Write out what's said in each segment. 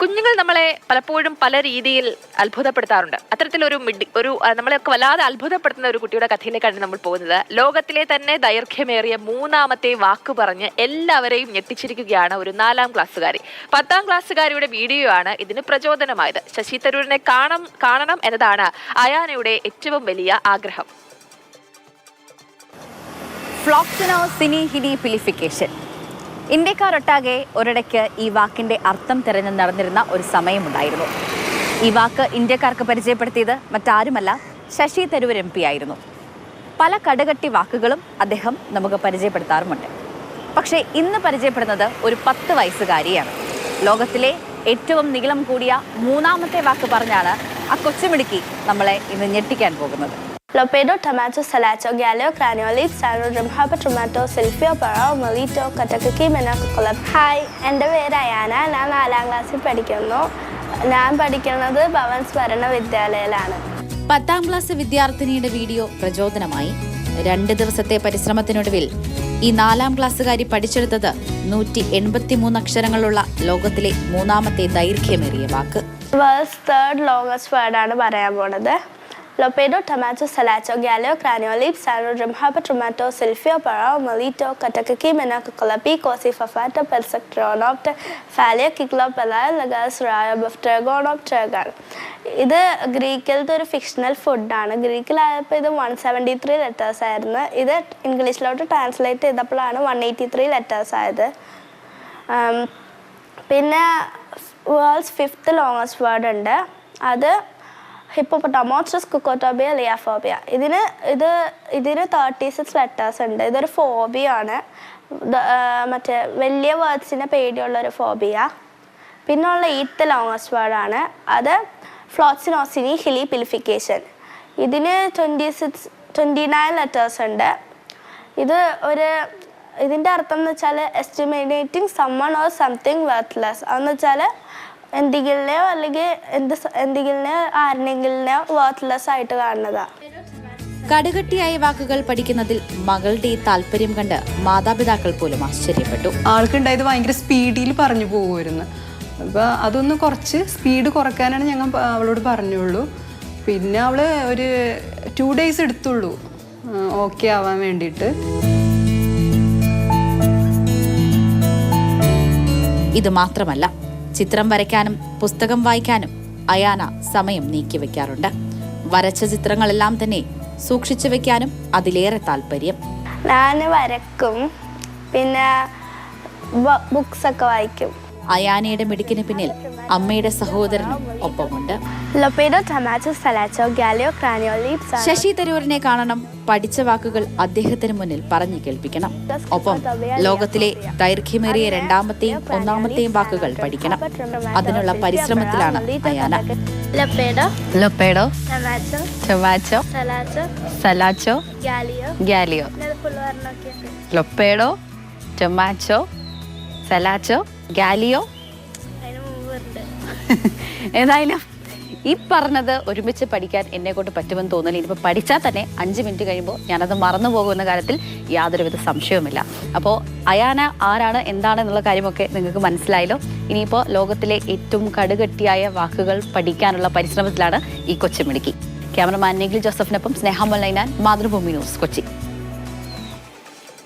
കുഞ്ഞുങ്ങൾ നമ്മളെ പലപ്പോഴും പല രീതിയിൽ അത്ഭുതപ്പെടുത്താറുണ്ട്. അത്തരത്തിലൊരു മിഡി ഒരു നമ്മളെയൊക്കെ വല്ലാതെ അത്ഭുതപ്പെടുത്തുന്ന ഒരു കുട്ടിയുടെ കഥയിലേക്കാണ് നമ്മൾ പോകുന്നത്. ലോകത്തിലെ തന്നെ ദൈർഘ്യമേറിയ മൂന്നാമത്തെ വാക്ക് പറഞ്ഞ് എല്ലാവരെയും ഞെട്ടിച്ചിരിക്കുകയാണ് ഒരു നാലാം ക്ലാസ്സുകാരി. പത്താം ക്ലാസ്സുകാരിയുടെ വീഡിയോ ആണ് ഇതിന് പ്രചോദനമായത്. ശശി തരൂരിനെ കാണണം കാണണം എന്നതാണ് അയാനയുടെ ഏറ്റവും വലിയ ആഗ്രഹം. ഇന്ത്യക്കാരൊട്ടാകെ ഒരിടയ്ക്ക് ഈ വാക്കിന്റെ അർത്ഥം തിരഞ്ഞു നടന്നിരുന്ന ഒരു സമയമുണ്ടായിരുന്നു. ഈ വാക്ക് ഇന്ത്യക്കാർക്ക് പരിചയപ്പെടുത്തിയത് മറ്റാരുമല്ല ശശി തരൂർ എം പി ആയിരുന്നു. പല കടുകട്ടി വാക്കുകളും അദ്ദേഹം നമുക്ക് പരിചയപ്പെടുത്താറുമുണ്ട്. പക്ഷേ ഇന്ന് പരിചയപ്പെടുന്നത് ഒരു പത്ത് വയസ്സുകാരിയാണ്. ലോകത്തിലെ ഏറ്റവും നീളം കൂടിയ മൂന്നാമത്തെ വാക്ക് പറഞ്ഞാണ് ആ കൊച്ചുമിടുക്കി നമ്മളെ ഇന്ന് ഞെട്ടിക്കാൻ പോകുന്നത്. Lopedo, tomato, salacho, gallo, craniolip, sano, drumhapa, tomato, silfio, parao, molito, katakaki, മെനാക്കുളം ഹായ് എന്റെ പേര് അയാന. ഞാൻ നാലാം ക്ലാസ്സിൽ പഠിക്കുന്നു. ഞാൻ പഠിക്കുന്നത് ഭവൻ സ്മരണ വിദ്യാലയയിലാണ്. പത്താം ക്ലാസ് വിദ്യാർത്ഥിനിയുടെ വീഡിയോ പ്രചോദനമായി. രണ്ട് ദിവസത്തെ പരിശ്രമത്തിനൊടുവിൽ ഈ നാലാം ക്ലാസ്സുകാരി പഠിച്ചെടുത്തത് നൂറ്റി എൺപത്തിമൂന്ന് അക്ഷരങ്ങളുള്ള ലോകത്തിലെ മൂന്നാമത്തെ ദൈർഘ്യമേറിയ വാക്ക്. വേൾഡ്സ് തേർഡ് ലോങ്ങസ്റ്റ് വേർഡാണ് പറയാൻ പോണത്. ലൊപ്പേഡോ ടൊമാറ്റോ സലാച്ചോ ഗാലോ ക്രാനിയോലിപ് സാനോ ഡ്രംഹാപ്പ ടൊമാറ്റോ സിൽഫിയോ പറോ മൊലീറ്റോ കറ്റക്കക്കി മെനാക്കുളപ്പി കോസി ഫഫാറ്റ പെർസെക്ട്രോണോപ്റ്റ് ഫാലിയ കിക്ലോപെല ലഗാസ് റായോ ബഫ്റ്റർഗോണോപ്റ്റർഗാൻ ഇത് ഗ്രീക്കിലത്തെ ഒരു ഫിക്ഷണൽ ഫുഡാണ് ഗ്രീക്കിലായപ്പോൾ ഇത് വൺ സെവന്റി ത്രീ ലെറ്റേഴ്സ് ആയിരുന്നു. ഇത് ഇംഗ്ലീഷിലോട്ട് ട്രാൻസ്ലേറ്റ് ചെയ്തപ്പോഴാണ് വൺ എയ്റ്റി ത്രീ ലെറ്റേഴ്സ് ആയത്. ഉം, പിന്നെ വേൾഡ്സ് ഫിഫ്ത്ത് ലോങ്ങസ്റ്റ് വേർഡ് ഉണ്ട്. അത് ഹിപ്പോപ്പൊട്ടമോട്രസ് കുക്കോട്ടോബിയ ലിയാഫോബിയ ഇതിന് ഇത് ഇതിന് തേർട്ടി സിക്സ് ലെറ്റേഴ്സ് ഉണ്ട്. ഇതൊരു ഫോബിയാണ് മറ്റേ വലിയ വേർഡ്സിനെ പേടിയുള്ള ഒരു ഫോബിയ പിന്നുള്ള ഈത്ത് ലോങ്ങസ്റ്റ് വേർഡാണ് അത് ഫ്ലോക്സിനോസിനി ഹിലി പിലിഫിക്കേഷൻ ഇതിന് twenty six twenty nine letters ഉണ്ട്. ഇത് ഒരു ഇതിന്റെ അർത്ഥം എന്ന് വെച്ചാൽ estimating someone or something worthless അതെന്ന് വെച്ചാൽ എന്തെങ്കിലിനെയോ അല്ലെങ്കിൽ എന്ത് എന്തെങ്കിലിനെയോ ആരെങ്കിലിനെയോ വർത്ത്ലെസ് ആയിട്ട് കാണുന്നതാ. കടുകട്ടിയായ വാക്കുകൾ പഠിക്കുന്നതിൽ മകളുടെ ഈ താല്പര്യം കണ്ട് മാതാപിതാക്കൾ പോലും ആശ്ചര്യപ്പെട്ടു. ആൾക്കുണ്ടായത് ഭയങ്കര സ്പീഡിൽ പറഞ്ഞു പോകുമായിരുന്നു അപ്പോൾ അതൊന്ന് കുറച്ച് സ്പീഡ് കുറക്കാനാണ് ഞങ്ങൾ അവളോട് പറഞ്ഞുള്ളൂ. പിന്നെ അവൾ ഒരു ടു ഡേയ്സ് എടുത്തുള്ളൂ. ഓക്കെ ആവാൻ വേണ്ടിയിട്ട്. ഇത് മാത്രമല്ല ചിത്രം വരയ്ക്കാനും പുസ്തകം വായിക്കാനും അയാന സമയം നീക്കിവെക്കാറുണ്ട് വരച്ച ചിത്രങ്ങളെല്ലാം തന്നെ സൂക്ഷിച്ചു വെക്കാനും അതിലേറെ താല്പര്യം. ഞാൻ വരക്കും. പിന്നെ ബുക്സൊക്കെ വായിക്കും. അയാനയുടെ മിടുക്കിന് പിന്നിൽ അമ്മയുടെ സഹോദരനും ഒപ്പമുണ്ട്. ശശി തരൂരിനെ കാണണം പഠിച്ച വാക്കുകൾ അദ്ദേഹത്തിന് മുന്നിൽ പറഞ്ഞു കേൾപ്പിക്കണം. ഒപ്പം ലോകത്തിലെ ദൈർഘ്യമേറിയ രണ്ടാമത്തെയും ഒന്നാമത്തെയും വാക്കുകൾ പഠിക്കണം. അതിനുള്ള പരിശ്രമത്തിലാണ് അയാന. സലാച്ചോ ഗാലിയോ ലൊപ്പേഡോ സലാച്ചോ ഗാലിയോ? ഏതായാലും ഈ പറഞ്ഞത് ഒരുമിച്ച് പഠിക്കാൻ എന്നെ കൊണ്ട് പറ്റുമെന്ന് തോന്നില്ല ഇനിയിപ്പോൾ പഠിച്ചാൽ തന്നെ അഞ്ച് മിനിറ്റ് കഴിയുമ്പോൾ ഞാനത് മറന്നു പോകുമെന്ന കാര്യത്തിൽ യാതൊരുവിധ സംശയവുമില്ല. അപ്പോൾ അയാന ആരാണ് എന്താണ് എന്നുള്ള കാര്യമൊക്കെ നിങ്ങൾക്ക് മനസ്സിലായല്ലോ. ഇനിയിപ്പോൾ ലോകത്തിലെ ഏറ്റവും കടുകട്ടിയായ വാക്കുകൾ പഠിക്കാനുള്ള പരിശ്രമത്തിലാണ് ഈ കൊച്ചുമിടുക്കി ക്യാമറമാൻ നിഖിൽ ജോസഫിനൊപ്പം സ്നേഹമൽ ഞാൻ മാതൃഭൂമി ന്യൂസ് കൊച്ചി.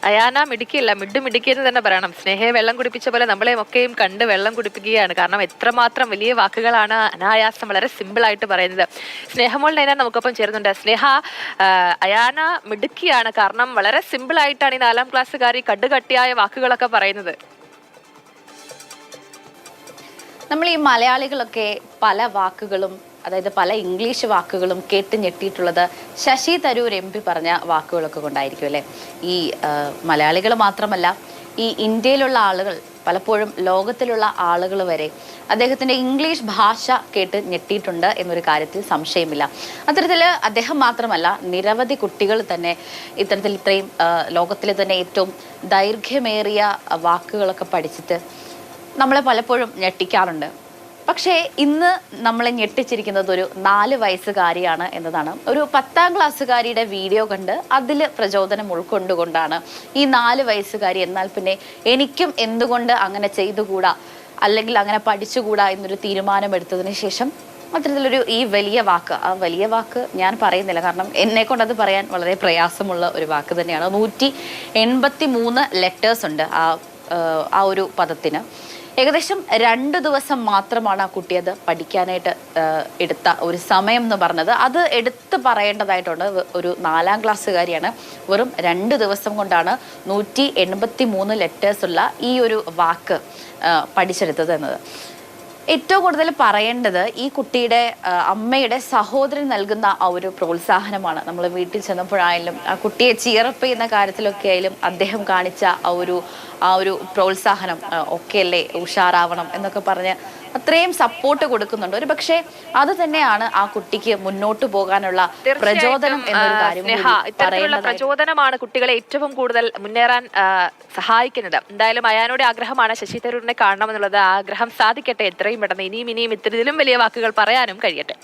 അയാന മിടുക്കിയല്ല മിഡ് മിടുക്കി എന്ന് തന്നെ പറയണം. സ്നേഹയെ വെള്ളം കുടിപ്പിച്ച പോലെ നമ്മളെയും ഒക്കെയും കണ്ട് വെള്ളം കുടിപ്പിക്കുകയാണ്. കാരണം എത്രമാത്രം വലിയ വാക്കുകളാണ് അനായാസം വളരെ സിമ്പിൾ ആയിട്ട് പറയുന്നത്. സ്നേഹമോൾ നൈന നമുക്കൊപ്പം ചേരുന്നുണ്ട്. സ്നേഹ അയാന മിടുക്കിയാണ്. കാരണം വളരെ സിമ്പിൾ ആയിട്ടാണ് ഈ നാലാം ക്ലാസ്സുകാരി കടുകട്ടിയായ വാക്കുകളൊക്കെ പറയുന്നത്. നമ്മൾ ഈ മലയാളികളൊക്കെ പല വാക്കുകളും അതായത് പല ഇംഗ്ലീഷ് വാക്കുകളും കേട്ട് ഞെട്ടിയിട്ടുള്ളത് ശശി തരൂർ എം പി പറഞ്ഞ വാക്കുകളൊക്കെ കൊണ്ടായിരിക്കും അല്ലേ? ഈ മലയാളികൾ മാത്രമല്ല ഈ ഇന്ത്യയിലുള്ള ആളുകൾ പലപ്പോഴും ലോകത്തിലുള്ള ആളുകൾ വരെ അദ്ദേഹത്തിന്റെ ഇംഗ്ലീഷ് ഭാഷ കേട്ട് ഞെട്ടിയിട്ടുണ്ട് എന്നൊരു കാര്യത്തിൽ സംശയമില്ല. അത്തരത്തിൽ അദ്ദേഹം മാത്രമല്ല നിരവധി കുട്ടികൾ തന്നെ ഇത്തരത്തിൽ ഇത്രയും ലോകത്തിലെ തന്നെ ഏറ്റവും ദൈർഘ്യമേറിയ വാക്കുകളൊക്കെ പഠിച്ചിട്ട് നമ്മളെ പലപ്പോഴും ഞെട്ടിക്കാറുണ്ട്. പക്ഷേ ഇന്ന് നമ്മളെ ഞെട്ടിച്ചിരിക്കുന്നത് ഒരു നാല് വയസ്സുകാരിയാണ് എന്നതാണ്. ഒരു പത്താം ക്ലാസ്സുകാരിയുടെ വീഡിയോ കണ്ട് അതിൽ പ്രചോദനം ഉൾക്കൊണ്ടുകൊണ്ടാണ് ഈ നാല് വയസ്സുകാരി എന്നാൽ പിന്നെ എനിക്കും എന്തുകൊണ്ട് അങ്ങനെ ചെയ്തുകൂടാ? അല്ലെങ്കിൽ അങ്ങനെ പഠിച്ചുകൂടാ എന്നൊരു തീരുമാനമെടുത്തതിന് ശേഷം അത്തരത്തിലൊരു ഈ വലിയ വാക്ക് ആ വലിയ വാക്ക് ഞാൻ പറയുന്നില്ല. കാരണം എന്നെ കൊണ്ട് അത് പറയാൻ വളരെ പ്രയാസമുള്ള ഒരു വാക്ക് തന്നെയാണ്. നൂറ്റി എൺപത്തി മൂന്ന് ലെറ്റേഴ്സ് ഉണ്ട് ആ ആ ഒരു പദത്തിന്. ഏകദേശം രണ്ട് ദിവസം മാത്രമാണ് ആ കുട്ടി അത് പഠിക്കാനായിട്ട് എടുത്ത ഒരു സമയം എന്ന് പറഞ്ഞത്. അത് എടുത്ത് പറയേണ്ടതായിട്ടുണ്ട്. ഒരു നാലാം ക്ലാസ്സുകാരിയാണ്. വെറും രണ്ട് ദിവസം കൊണ്ടാണ് നൂറ്റി എൺപത്തി മൂന്ന് ലെറ്റേഴ്സുള്ള ഈ ഒരു വാക്ക് പഠിച്ചെടുത്തത് എന്നത്. ഏറ്റവും കൂടുതൽ പറയേണ്ടത് ഈ കുട്ടിയുടെ അമ്മയുടെ സഹോദരൻ നൽകുന്ന ആ ഒരു പ്രോത്സാഹനമാണ്. നമ്മൾ വീട്ടിൽ ചെന്നപ്പോഴായാലും ആ കുട്ടിയെ ചിയറപ്പ് ചെയ്യുന്ന കാര്യത്തിലൊക്കെ ആയാലും അദ്ദേഹം കാണിച്ച ആ ഒരു ആ ഒരു പ്രോത്സാഹനം ഒക്കെയല്ലേ ഒക്കെ അല്ലേ ഉഷാറാവണം എന്നൊക്കെ പറഞ്ഞ് അത്രയും സപ്പോർട്ട് കൊടുക്കുന്നുണ്ട്. ഒരു പക്ഷേ അത് തന്നെയാണ് ആ കുട്ടിക്ക് മുന്നോട്ട് പോകാനുള്ള പ്രചോദനം എന്നൊരു കാര്യം ഇത്തരത്തിലുള്ള പ്രചോദനമാണ് കുട്ടികളെ ഏറ്റവും കൂടുതൽ മുന്നേറാൻ സഹായിക്കുന്നത്. എന്തായാലും അയാനോടെ ആഗ്രഹമാണ് ശശി തരൂരിനെ കാണണമെന്നുള്ളത്. എന്നുള്ളത് ആഗ്രഹം സാധിക്കട്ടെ എത്രയും പെട്ടെന്ന്. ഇനിയും ഇനിയും ഇത്തരത്തിലും വലിയ വാക്കുകൾ പറയാനും കഴിയട്ടെ.